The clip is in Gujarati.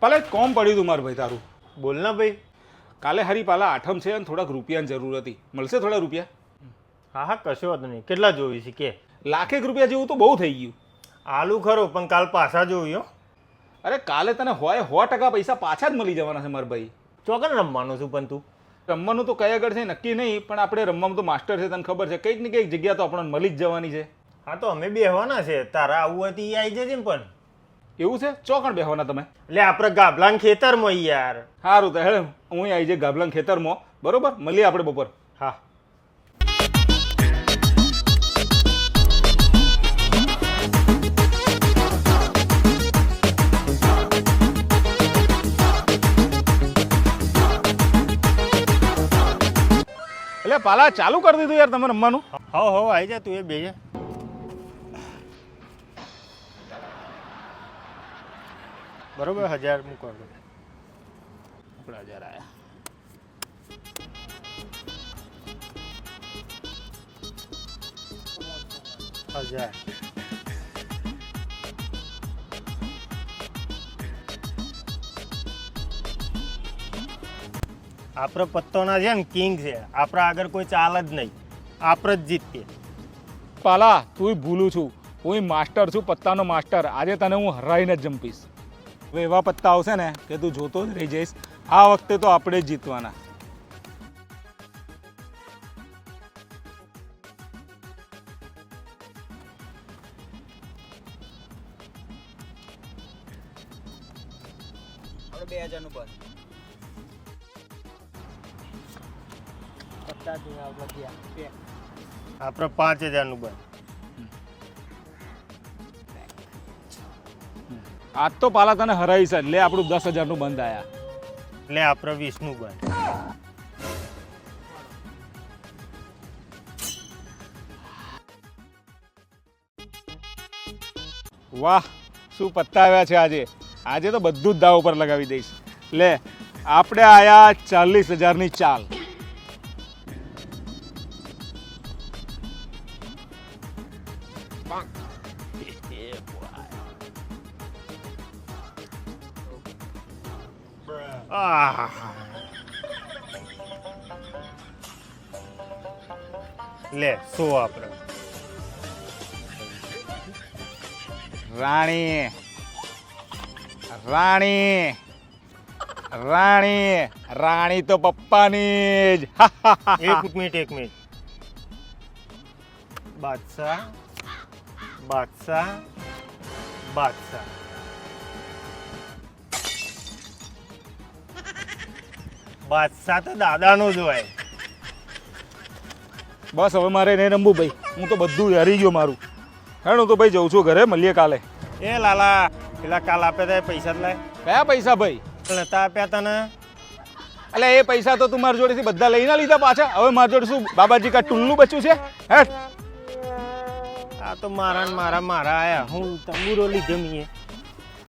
પાલા કોમ પડ્યું તું મારું ભાઈ તારું. બોલ ના ભાઈ. કાલે હરી પાલા આઠમ છે અને થોડાક રૂપિયાની જરૂર હતી. મળશે થોડા રૂપિયા? હા હા કશો વાંધો નહીં. કેટલા જોવી છે કે? લાખેક રૂપિયા જેવું તો બહુ થઈ ગયું. આલુ ખરો પણ કાલ પાછા જોયું હો. અરે કાલે તને હોય સો ટકા પૈસા પાછા જ મળી જવાના છે મારા ભાઈ. ચોકન રમવાનું છું પણ તું? રમવાનું તો કયા આગળ છે નક્કી નહીં પણ આપણે રમવામાં તો માસ્ટર છે તને ખબર છે. કંઈક ને કંઈક જગ્યા તો આપણને મળી જ જવાની છે. હા તો અમે બેહવાના છે. તારા આવું હોય તો ઈ આવી જજે ને પણ. એવું છે? ચોકણ બેહવાના તમે? એટલે આપણે ગાભલાંગ ખેતરમાં યાર. સારું તો હેડે હું આવી જાય ગાભલાંગ ખેતરમાં. બરોબર? મળીએ આપણે બપોર. હા. એટલે પાલા ચાલુ કરી દીધું યાર તમે રમવાનું. હો હો આવી જા તું એ બેજે બરોબર હજાર મૂકો આપણા હજાર આવ્યા હજાર. આપણે પત્તોના છે ને કિંગ છે. આપણા આગળ કોઈ ચાલ જ નહીં. આપણે જ જીતીએ પાલા તું ભૂલું છું. હું માસ્ટર છું પત્તાનો માસ્ટર. આજે તને હું હરાઈને જ જંપીશ. હવે એવા પત્તા આવશે ને કે તું જોતો જ રહી જઈશ. આ વખતે તો આપણે જ જીતવાના. આપણે બે હજારનું બંધ પચાસ દિના વધ્યા આપણે પાંચ હજારનું બંધ આજ તો પાલા તને હરાવીશ જ લે આપણું દસ હજારનું બંધ આયા. લે આપણે વીસનું બંધ. વાહ શું પત્તા આવ્યા છે આજે? આજે તો બધું જ દાવ ઉપર લગાવી દઈશ. લે આપણે આયા ચાલીસ હજારની ચાલ. આહ. લે શું આપણે રાણી. રાણી. રાણી. રાણી તો પપ્પાની જ. એક મિનિટ એક મિનિટ. બાદશાહ બાદશાહ બાદશાહ. બાદશાહ તો દાદાનો જ હોય. બસ હવે મારે નહીં રમવું ભાઈ. હું તો બધું હરી ગયો મારું. હેણ હું તો ભાઈ જઉં છું ઘરે મળીએ કાલે. એ લાલા પેલા કાલ આપે તે પૈસા લે. કયા પૈસા ભાઈ? નતા આપ્યા તને. એટલે એ પૈસા તો તું મારી જોડેથી બધા લઈને લીધા પાછા. હવે મારી જોડે શું બાબાજી કા ટુલ્લું બચ્યું છે? હે આ તો મારા ને મારા મારા આયા. હું તંબુરો લીધો મીએ.